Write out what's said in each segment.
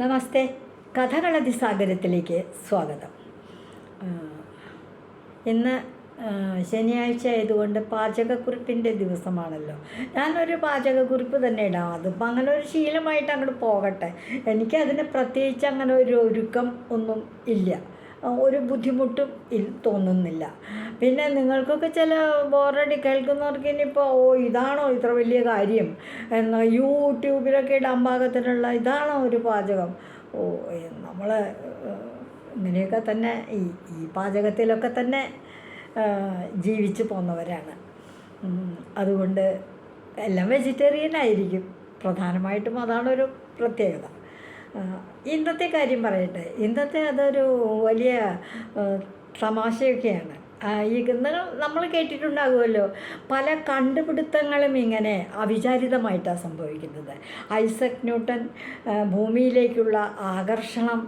നമസ്തേ. കഥകളതിസാഗരത്തിലേക്ക് സ്വാഗതം. ഇന്ന് ശനിയാഴ്ച ആയതുകൊണ്ട് പാചകക്കുറിപ്പിന്റെ ദിവസമാണല്ലോ. ഞാനൊരു പാചകക്കുറിപ്പ് തന്നെ ഇടാം. അതിപ്പോൾ അങ്ങനെ ഒരു ശീലമായിട്ട് അങ്ങോട്ട് പോകട്ടെ. എനിക്കതിന് പ്രത്യേകിച്ച് അങ്ങനെ ഒരു ഒരുക്കം ഒന്നും ഇല്ല. ഒരു ബുദ്ധിമുട്ടും തോന്നുന്നില്ല. പിന്നെ നിങ്ങൾക്കൊക്കെ ചില ബോറടി കേൾക്കുന്നവർക്ക് ഇനിയിപ്പോൾ ഓ ഇതാണോ ഇത്ര വലിയ കാര്യം? എന്ന് യൂട്യൂബിലൊക്കെ ഇടാൻ പാകത്തിനുള്ള ഇതാണോ ഒരു പാചകം? ഓ നമ്മൾ ഇങ്ങനെയൊക്കെ തന്നെ ഈ ഈ പാചകത്തിലൊക്കെ തന്നെ ജീവിച്ചു പോന്നവരാണ്. അതുകൊണ്ട് എല്ലാം വെജിറ്റേറിയൻ ആയിരിക്കും. പ്രധാനമായിട്ടും അതാണൊരു പ്രത്യേകത. ഇന്നത്തെ കാര്യം പറയട്ടെ. ഇന്നത്തെ അതൊരു വലിയ തമാശയൊക്കെയാണ്. ഗ്രന്ഥങ്ങൾ നമ്മൾ കേട്ടിട്ടുണ്ടാകുമല്ലോ. പല കണ്ടുപിടുത്തങ്ങളും ഇങ്ങനെ അവിചാരിതമായിട്ടാണ് സംഭവിക്കുന്നത്. ഐസക് ന്യൂട്ടൻ ഭൂമിയിലേക്കുള്ള ആകർഷണം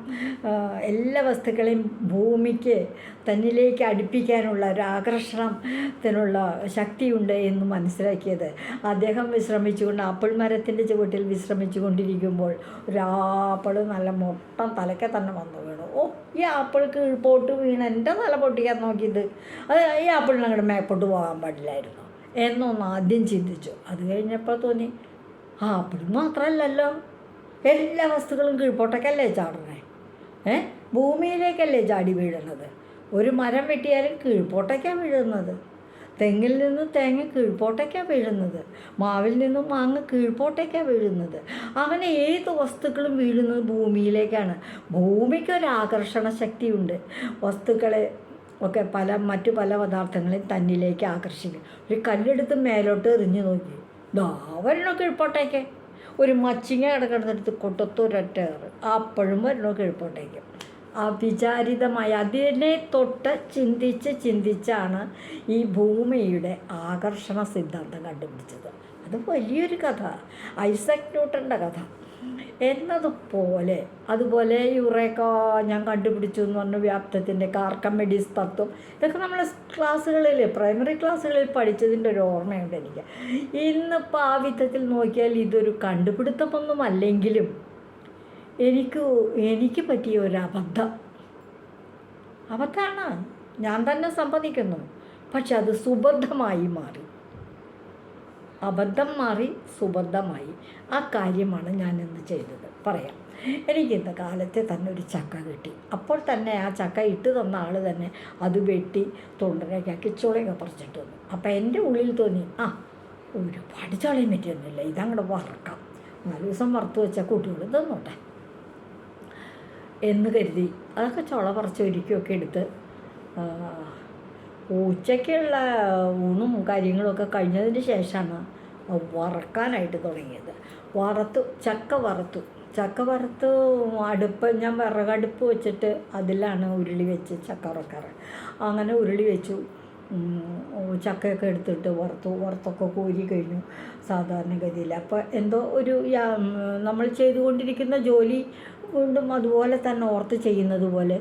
എല്ലാ വസ്തുക്കളെയും ഭൂമിക്ക് തന്നിലേക്ക് അടുപ്പിക്കാനുള്ള ഒരു ആകർഷണത്തിനുള്ള ശക്തിയുണ്ട് എന്ന് മനസ്സിലാക്കിയത്. അദ്ദേഹം വിശ്രമിച്ചുകൊണ്ട് ആപ്പിൾ മരത്തിന്റെ ചുവട്ടിൽ വിശ്രമിച്ചു കൊണ്ടിരിക്കുമ്പോൾ ഒരു ആപ്പിൾ നല്ല മൊട്ടം തലക്കെ തന്നെ വന്നു വീണു. ഓ ഈ ആപ്പിൾ കീഴ്പോട്ട് വീണ് എന്റെ തല പൊട്ടിക്കാൻ നോക്കിയത്. അത് ഈ ആപ്പിളിന് അങ്ങോട്ട് മേപ്പോട്ട് പോകാൻ പാടില്ലായിരുന്നു. എന്നൊന്ന് ആദ്യം ചിന്തിച്ചു. അത് കഴിഞ്ഞപ്പോൾ തോന്നി ആപ്പിൾ മാത്രമല്ലല്ലോ എല്ലാ വസ്തുക്കളും കീഴ്പോട്ടൊക്കെയല്ലേ ചാടണേ ഏ? ഭൂമിയിലേക്കല്ലേ ചാടി വീഴുന്നത്? ഒരു മരം വെട്ടിയാലും കീഴ്പോട്ടേക്കാണ് വീഴുന്നത്. തെങ്ങിൽ നിന്ന് തേങ്ങ കീഴ്പോട്ടേക്കാണ് വീഴുന്നത്. മാവിൽ നിന്നും മാങ്ങ കീഴ്പോട്ടേക്കാണ് വീഴുന്നത്. അങ്ങനെ ഏത് വസ്തുക്കളും വീഴുന്നത് ഭൂമിയിലേക്കാണ്. ഭൂമിക്കൊരു ആകർഷണ ശക്തിയുണ്ട്. വസ്തുക്കളെ ഒക്കെ പല മറ്റു പല പദാർത്ഥങ്ങളെയും തന്നിലേക്ക് ആകർഷിക്കും. ഒരു കല്ലെടുത്ത് മേലോട്ട് എറിഞ്ഞു നോക്കി. ദാ എഴുപ്പോട്ടേക്ക് ഒരു മച്ചിങ്ങ കിടക്കുന്നിടത്ത് കൊട്ടത്തൊരൊറ്റ കയറ് അപ്പോഴും വരണോ ആ അവിചാരിതമായി അതിനെ തൊട്ട് ചിന്തിച്ച് ചിന്തിച്ചാണ് ഈ ഭൂമിയുടെ ആകർഷണ സിദ്ധാന്തം കണ്ടുപിടിച്ചത്. അത് വലിയൊരു കഥ. ഐസക് ന്യൂട്ടന്റെ കഥ. എന്നതുപോലെ അതുപോലെ യുറേക്ക ഞാൻ കണ്ടുപിടിച്ചു എന്ന് പറഞ്ഞ വ്യാപ്തത്തിന്റെ കാർക്കമെഡീസ് തത്വം ഇതൊക്കെ നമ്മൾ ക്ലാസ്സുകളിൽ പ്രൈമറി ക്ലാസ്സുകളിൽ പഠിച്ചതിന്റെ ഒരു ഓർമ്മയുണ്ട് എനിക്ക്. ഇന്നിപ്പോൾ ആ വിധത്തിൽ നോക്കിയാൽ ഇതൊരു കണ്ടുപിടുത്തമൊന്നും അല്ലെങ്കിലും എനിക്ക് എനിക്ക് പറ്റിയ ഒരു അബദ്ധം. അബദ്ധമാണ്. ഞാൻ തന്നെ സമ്മതിക്കുന്നു. പക്ഷെ അത് സുബദ്ധമായി മാറി. അബദ്ധം മാറി സുബദ്ധമായി ആ കാര്യമാണ് ഞാൻ ഇന്ന് ചെയ്തത്. പറയാം. എനിക്ക് ഇന്ന് കാലത്തെ തന്നെ ഒരു ചക്ക കിട്ടി. അപ്പോൾ തന്നെ ആ ചക്ക ഇട്ട് തന്ന ആൾ തന്നെ അത് വെട്ടി തൊണ്ടരക്കാക്കി ചുളയൊക്കെ പറിച്ചിട്ട് വന്നു. അപ്പോൾ എന്റെ ഉള്ളിൽ തോന്നി ആ ഒരുപാട് ചളയും പറ്റിയൊന്നുമില്ല. ഇതങ്ങോട്ട് വറക്കാം. നാല് ദിവസം വറുത്ത് വെച്ച കുട്ടികൾ തന്നോട്ടെ. എന്ന് കരുതി. അതൊക്കെ ചുള പറിച്ച് ഒരുക്കിയൊക്കെ എടുത്ത് ഉച്ചയ്ക്കുള്ള ഊണും കാര്യങ്ങളൊക്കെ കഴിഞ്ഞതിന് ശേഷമാണ് വറക്കാനായിട്ട് തുടങ്ങിയത്. വറുത്തു ചക്ക വറുത്തു. ചക്ക വറുത്ത് അടുപ്പ് ഞാൻ വിറകടുപ്പ് വെച്ചിട്ട് അതിലാണ് ഉരുളി വെച്ച് ചക്ക വറക്കാറ്. അങ്ങനെ ഉരുളി വെച്ചു. ചക്കയൊക്കെ എടുത്തിട്ട് വറുത്തു വറുത്തൊക്കെ കോരി കഴിഞ്ഞു. സാധാരണഗതിയിൽ. അപ്പോൾ എന്തോ ഒരു നമ്മൾ ചെയ്തുകൊണ്ടിരിക്കുന്ന ജോലി വീണ്ടും അതുപോലെ തന്നെ ഓർത്ത് ചെയ്യുന്നത് പോലെ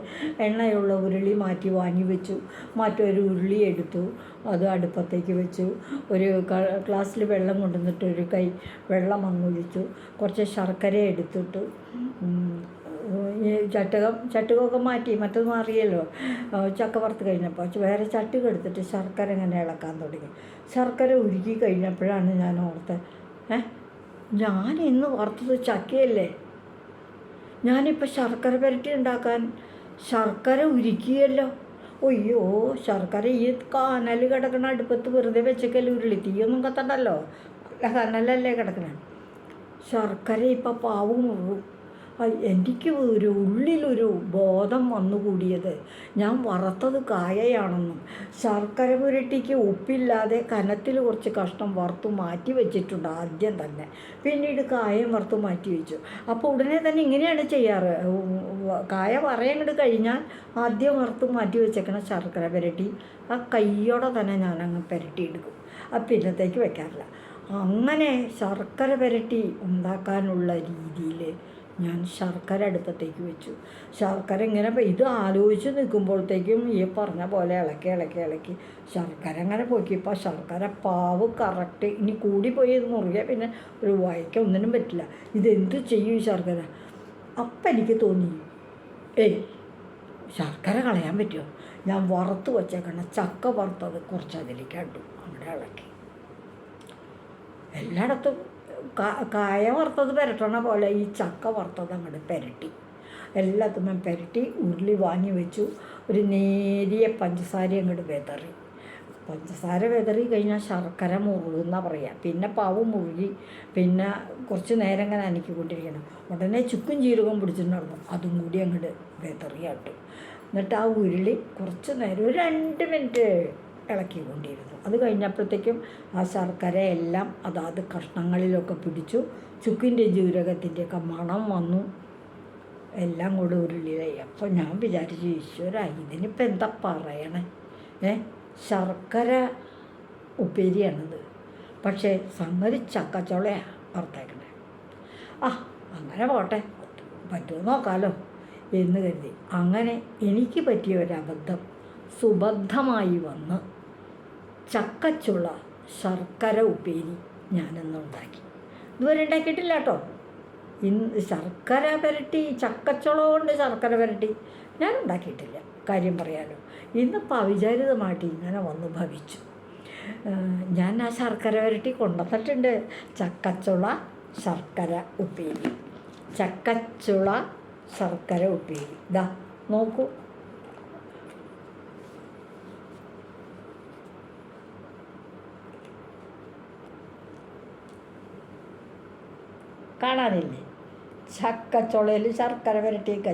എണ്ണയുള്ള ഉരുളി മാറ്റി വാങ്ങി വെച്ചു. മറ്റൊരു ഉരുളി എടുത്തു. അത് അടുപ്പത്തേക്ക് വെച്ചു. ഒരു ഗ്ലാസ്സിൽ വെള്ളം കൊണ്ടുവന്നിട്ട് ഒരു കൈ വെള്ളം അങ്ങൊഴിച്ചു കുറച്ച് ശർക്കര എടുത്തിട്ട്. ചട്ടുകം ചട്ടുകമൊക്കെ മാറ്റി മറ്റത് മാറിയല്ലോ. ചക്ക വറുത്ത് കഴിഞ്ഞപ്പോൾ വേറെ ചട്ടുക എടുത്തിട്ട് ശർക്കര ഇങ്ങനെ ഇളക്കാൻ തുടങ്ങി. ശർക്കര ഉരുക്കി കഴിഞ്ഞപ്പോഴാണ് ഞാൻ ഓർത്തത് ഏ ഞാൻ ഇന്ന് വറുത്തത് ചക്കയല്ലേ? ഞാനിപ്പോൾ ശർക്കര പുരട്ടി ഉണ്ടാക്കാൻ ശർക്കര ഉരുക്കിയല്ലോ. അയ്യോ ശർക്കര ഈ കനൽ കിടക്കണ അടുപ്പത്ത് വെറുതെ വെച്ചേക്കല്ലേ ഉരുളി. തീയൊന്നും കത്തണ്ടല്ലോ. കനലല്ലേ കിടക്കണേ. ശർക്കര ഇപ്പം പാവും മുഴുവൻ എനിക്ക് ഒരു ഉള്ളിലൊരു ബോധം വന്നുകൂടിയത് ഞാൻ വറുത്തത് കായയാണെന്നും ശർക്കര പുരട്ടിക്ക് ഉപ്പില്ലാതെ കനത്തിൽ കുറച്ച് കഷ്ണം വറുത്ത് മാറ്റി വെച്ചിട്ടുണ്ട് ആദ്യം തന്നെ. പിന്നീട് കായം വറുത്ത് മാറ്റി വെച്ചു. അപ്പോൾ ഉടനെ തന്നെ ഇങ്ങനെയാണ് ചെയ്യാറ്. കായ പറയങ്ങോട്ട് കഴിഞ്ഞാൽ ആദ്യം വറുത്ത് മാറ്റി വെച്ചേക്കണ ശർക്കര പുരട്ടി ആ കൈയോടെ തന്നെ ഞാൻ അങ്ങ് പുരട്ടിയെടുക്കും. ആ പിന്നത്തേക്ക് വെക്കാറില്ല. അങ്ങനെ ശർക്കര പുരട്ടി ഉണ്ടാക്കാനുള്ള രീതിയിൽ ഞാൻ ശർക്കര അടുപ്പത്തേക്ക് വെച്ചു. ശർക്കര ഇങ്ങനെ ഇത് ആലോചിച്ച് നിൽക്കുമ്പോഴത്തേക്കും ഈ പറഞ്ഞ പോലെ ഇളക്കി ഇളക്കി ഇളക്കി ശർക്കര അങ്ങനെ പോക്കിയപ്പോൾ ശർക്കര പാവ് കറക്റ്റ് ഇനി കൂടിപ്പോയി ഇത് മുറുകെ പിന്നെ ഒരു വായിക്ക ഒന്നിനും പറ്റില്ല. ഇതെന്ത് ചെയ്യും ഈ ശർക്കര? അപ്പം എനിക്ക് തോന്നി ഏയ് ശർക്കര കളയാൻ പറ്റുമോ ഞാൻ വറുത്ത് വച്ചേക്കണ ചക്ക വറുത്തത് കുറച്ച് അതിലേക്ക് അടു അവിടെ ഇളക്കി. എല്ലായിടത്തും കായ വറുത്തത് പുരട്ടണ പോലെ ഈ ചക്ക വറുത്തത് അങ്ങോട്ട് പുരട്ടി. എല്ലാത്തുമ്മ പുരട്ടി ഉരുളി വാങ്ങി വെച്ചു. ഒരു നേരിയ പഞ്ചസാര അങ്ങോട്ട് വെതറി. പഞ്ചസാര വെതറി കഴിഞ്ഞാൽ ശർക്കര മുറുകുന്ന പറയുക പിന്നെ പാവ് മുഴുകി. പിന്നെ കുറച്ച് നേരം ഇങ്ങനെ അനക്കിക്കൊണ്ടിരിക്കണം. ഉടനെ ചുക്കും ജീരകവും പിടിച്ചിട്ടുണ്ടായിരുന്നു അതും കൂടി അങ്ങോട്ട് വിതറിയാട്ടു. എന്നിട്ട് ആ ഉരുളി കുറച്ച് നേരം ഒരു രണ്ട് മിനിറ്റ് ഇളക്കിക്കൊണ്ടിരുന്നു. അത് കഴിഞ്ഞപ്പോഴത്തേക്കും ആ ശർക്കരയെല്ലാം അതാത് കഷ്ണങ്ങളിലൊക്കെ പിടിച്ചു. ചുക്കിന്റെ ജീരകത്തിന്റെയൊക്കെ മണം വന്നു. എല്ലാം കൂടെ ഉരുളിയായി അപ്പോൾ ഞാൻ വിചാരിച്ചു ഈശ്വര ഇതിനിപ്പോൾ എന്താ പറയണേ? ഏ? ശർക്കര ഉപ്പേരിയാണിത്. പക്ഷേ സംഗതി ചക്കച്ചോളയാണ് പുറത്തേക്കണേ ആ അങ്ങനെ പോട്ടെ. പറ്റുമോ നോക്കാമല്ലോ എന്ന് കരുതി. അങ്ങനെ എനിക്ക് പറ്റിയ ഒരബദ്ധം സുബദ്ധമായി വന്ന് ചക്കച്ചുള ശർക്കര ഉപ്പേരി ഞാനന്ന് ഉണ്ടാക്കി ഇതുവരെ ഉണ്ടാക്കിയിട്ടില്ല കേട്ടോ ഇന്ന് ശർക്കര പുരട്ടി ചക്കച്ചുള കൊണ്ട് ശർക്കര പുരട്ടി ഞാൻ ഉണ്ടാക്കിയിട്ടില്ല കാര്യം പറയാലോ ഇന്നിപ്പോൾ അവിചാരിതമായിട്ട് ഇങ്ങനെ വന്ന് ഭവിച്ചു. ഞാൻ ആ ശർക്കര പുരട്ടി കൊണ്ടുവന്നിട്ടുണ്ട്. ചക്കച്ചുള ശർക്കര ഉപ്പേരി. ചക്കച്ചുള ശർക്കര ഉപ്പേരി. ഇതാ നോക്കൂ. കാണാനില്ലേ? ചക്കച്ചുളയിൽ ശർക്കര പുരട്ടിയൊക്കെ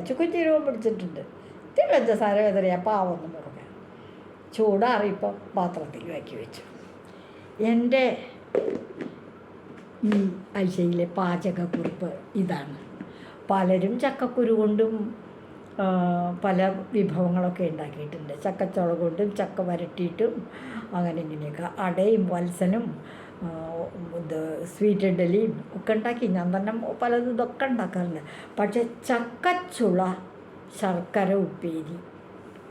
രൂപം പിടിച്ചിട്ടുണ്ട്. ഇത്തിരി പഞ്ചസാര വെതറിയ പാവൊന്നും പറഞ്ഞ ചൂടാറിയപ്പോൾ പാത്രത്തിൽ വാക്കി വെച്ചു. എന്റെ ഈ ആഴ്ചയിലെ പാചകക്കുറിപ്പ് ഇതാണ്. പലരും ചക്കക്കുരു കൊണ്ടും പല വിഭവങ്ങളൊക്കെ ഉണ്ടാക്കിയിട്ടുണ്ട്. ചക്കച്ചുള കൊണ്ടും ചക്ക വരട്ടിയിട്ടും അങ്ങനെ ഇങ്ങനെയൊക്കെ. അടയും വത്സനും ഇത് സ്വീറ്റ് ഇഡലിയും ഒക്കെ ഉണ്ടാക്കി ഞാൻ തന്നെ പലതും ഇതൊക്കെ ഉണ്ടാക്കാറുണ്ട്. പക്ഷേ ചക്കച്ചുള ശർക്കര ഉപ്പേരി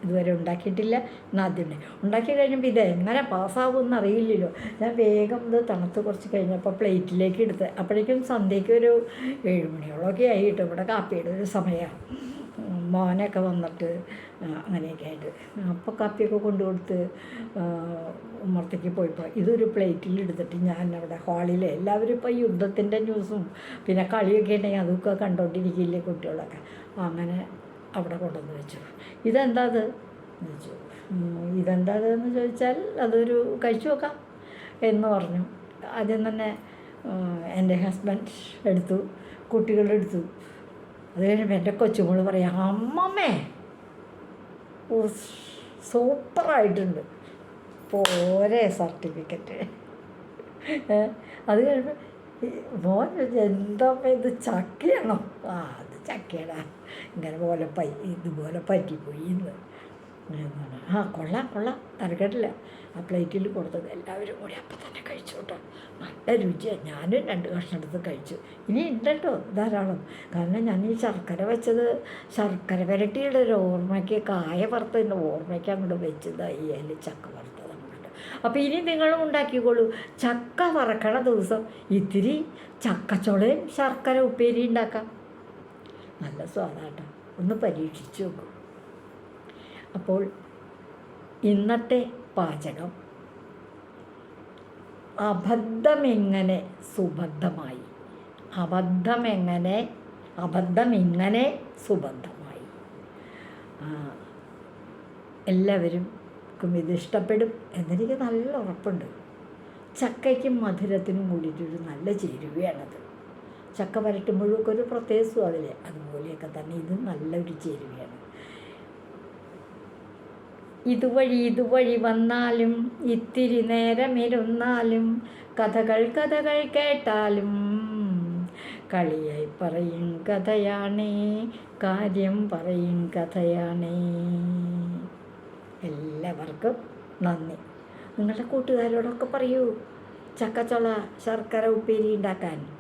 ഇതുവരെ ഉണ്ടാക്കിയിട്ടില്ല. എന്നാദ്യമേ ഉണ്ടാക്കി കഴിഞ്ഞപ്പോൾ ഇത് എങ്ങനെ പാസ്സാവുമെന്ന് അറിയില്ലല്ലോ. ഞാൻ വേഗം ഇത് തണുത്ത് കുറച്ച് കഴിഞ്ഞപ്പോൾ പ്ലേറ്റിലേക്ക് എടുത്ത്. അപ്പോഴേക്കും സന്ധ്യയ്ക്ക് ഒരു ഏഴ് മണിയോളൊക്കെ ആയി കേട്ടോ. ഇവിടെ കാപ്പിയുടെ ഒരു സമയമാണ് മോനൊക്കെ വന്നിട്ട് അങ്ങനെയൊക്കെ ആയിട്ട്. അപ്പോൾ കാപ്പിയൊക്കെ കൊണ്ടു കൊടുത്ത് ഉമ്മർത്തേക്ക് പോയപ്പോൾ ഇതൊരു പ്ലേറ്റിൽ എടുത്തിട്ട് ഞാൻ അവിടെ ഹാളിൽ എല്ലാവരും ഇപ്പോൾ യുദ്ധത്തിന്റെ ന്യൂസും പിന്നെ കളിയൊക്കെ ഉണ്ടെങ്കിൽ അതൊക്കെ കണ്ടുകൊണ്ടിരിക്കില്ലേ കുട്ടികളൊക്കെ. അങ്ങനെ അവിടെ കൊണ്ടുവന്ന് വെച്ചു. ഇതെന്താ അത്? ചോദിച്ചു. ഇതെന്താ എന്ന് ചോദിച്ചാൽ അതൊരു കഴിച്ചു നോക്കാം എന്ന് പറഞ്ഞു. ആദ്യം തന്നെ എന്റെ ഹസ്ബൻഡ് എടുത്തു കുട്ടികളെടുത്തു. അത് കഴിഞ്ഞപ്പോൾ എന്റെ കൊച്ചുമോൾ പറയാം അമ്മമ്മേ സൂപ്പറായിട്ടുണ്ട്. പോരെ സർട്ടിഫിക്കറ്റ്. അത് കഴിയുമ്പോൾ മോൻ എന്താ ഇത് ചക്കയാണോ? ആ അത് ചക്കയടാ. ഇങ്ങനെ പോലെ പൈ ഇതുപോലെ പറ്റിപ്പോയി എന്ന് ആ കൊള്ളാം കൊള്ളാം. തരക്കേട്ടില്ല ആ പ്ലേറ്റിൽ കൊടുത്തത് എല്ലാവരും കൂടി അപ്പം തന്നെ കഴിച്ചു കേട്ടോ. നല്ല രുചിയാണ് ഞാനും രണ്ട് കഷ്ണം എടുത്ത് കഴിച്ചു. ഇനി ഉണ്ട് കേട്ടോ ധാരാളം. കാരണം ഞാൻ ഈ ശർക്കര വെച്ചത് ശർക്കര പുരട്ടിയുടെ ഒരു ഓർമ്മയ്ക്ക് കായ വറുത്തതിന്റെ ഓർമ്മയ്ക്ക് അങ്ങോട്ട് വെച്ചത് ഈ അതിൽ ചക്ക വറുത്തത് അങ്ങോട്ട്. അപ്പോൾ ഇനി നിങ്ങളും ഉണ്ടാക്കിക്കോളൂ. ചക്ക വറക്കണ ദിവസം ഇത്തിരി ചക്കച്ചോളയും ശർക്കര ഉപ്പേരി ഉണ്ടാക്കാം. നല്ല സ്വാദാട്ടോ ഒന്ന് പരീക്ഷിച്ചു നോക്കൂ. അപ്പോൾ ഇന്നത്തെ പാചകം. അബദ്ധമെങ്ങനെ സുബദ്ധമായി അബദ്ധമെങ്ങനെ അബദ്ധമെങ്ങനെ സുബദ്ധമായി എല്ലാവരും ഇത് ഇഷ്ടപ്പെടും എന്നെനിക്ക് നല്ല ഉറപ്പുണ്ട്. ചക്കയ്ക്കും മധുരത്തിനും കൂടിയിട്ടൊരു നല്ല ചേരുവയാണത്. ചക്ക വരട്ടുമ്പോഴൊക്കെ ഒരു പ്രത്യേക സ്വാദില്ലേ? അതുപോലെയൊക്കെ തന്നെ ഇത് നല്ലൊരു ചേരുവയാണ്. ഇതുവഴി ഇതുവഴി വന്നാലും ഇത്തിരി നേരമിരുന്നാലും കഥകൾ കഥകൾ കേട്ടാലും കളിയായി പറയും കഥയാണേ കാര്യം പറയും കഥയാണേ. എല്ലാവർക്കും നന്ദി. നിങ്ങളുടെ കൂട്ടുകാരോടൊക്കെ പറയൂ ചക്കച്ചുള ശർക്കര ഉപ്പേരി ഉണ്ടാക്കാൻ.